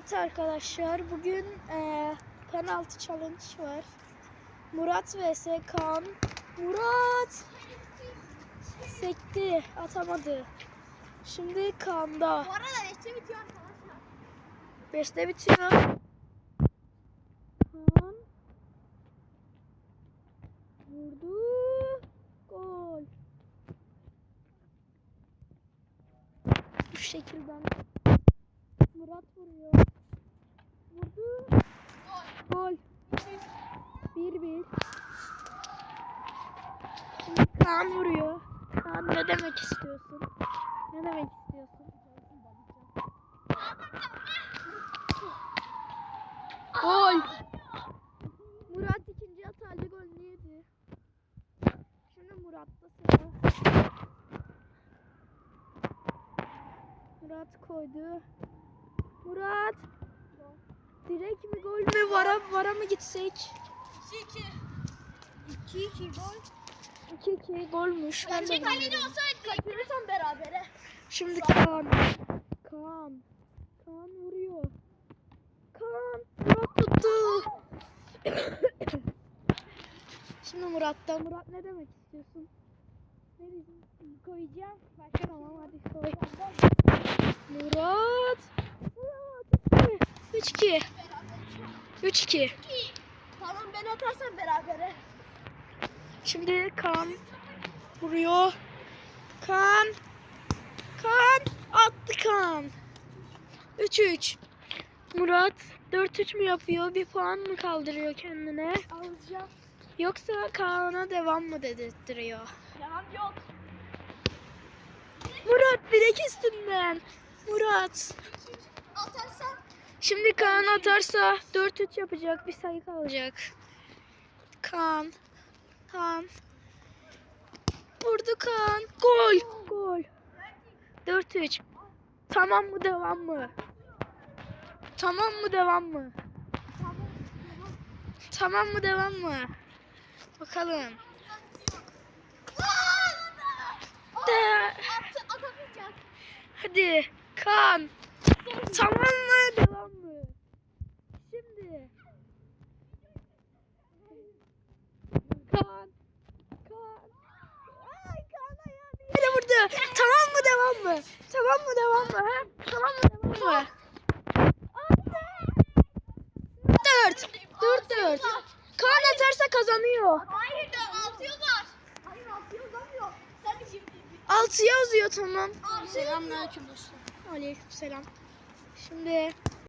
Evet arkadaşlar bugün eee penaltı challenge var. Murat vs Kaan. Murat sekti atamadı. Şimdi Kaan'da. Bu arada beşte bitiyor arkadaşlar. 5'te bitiyor. Kaan vurdu. Gol. Bu şekilden Murat vuruyor. Vurdu. Gol. 1-1. Şimdi Kaan vuruyor. Kaan ne demek istiyorsun? Ne demek istiyorsun? Gol. Murat ikinci atarlı golünü yedi. Şimdi Murat'ta sıra. Murat koydu. Murat. Direkt mi gol mü? Vara, vara mı gitsek? 2-2. 2-2 gol. 2-2 golmüş. Ben de bilmiyorum. olsaydı kaçırırsam berabere. Şimdi Kaan. Kaan. Kaan vuruyor. Kaan. Murat tuttu. Şimdi Murat'ta. Murat ne demek istiyorsun? Ne? Koyacağım. Başka tamam hadi koy. Murat. Murat. 3-2. 3-2. Tamam ben atarsam berabere. Şimdi Kaan vuruyor. Kaan. Kaan. Attı Kaan. 3-3. Murat 4-3 mü yapıyor? Bir puan mı kaldırıyor kendine? Alacağım. Yoksa Kaan'a devam mı dedirtiyor? Devam yok. Murat direk üstünden. Murat. Atarsam Şimdi Kaan atarsa 4-3 yapacak. Bir sayı kalacak. Kaan. Kaan. Vurdu Kaan. Gol. Gol. 4-3. Tamam mı devam mı? Tamam mı devam mı? tamam. Mı devam mı? Bakalım. De. Hadi. Kaan. Tamam mı devam mı? Şimdi. Kaan. Kaan. Ay Kaan ayağını yere vurdu. Tamam mı devam mı? Tamam mı devam mı? Ha? Tamam mı devam mı? Dört. Dört dört. Kaan atarsa kazanıyor. Hayır da altı yazar. Hayır altı yazamıyor. Sen şimdi. Altı yazıyor tamam. Selamünaleyküm dostum. Aleyküm selam. Şimdi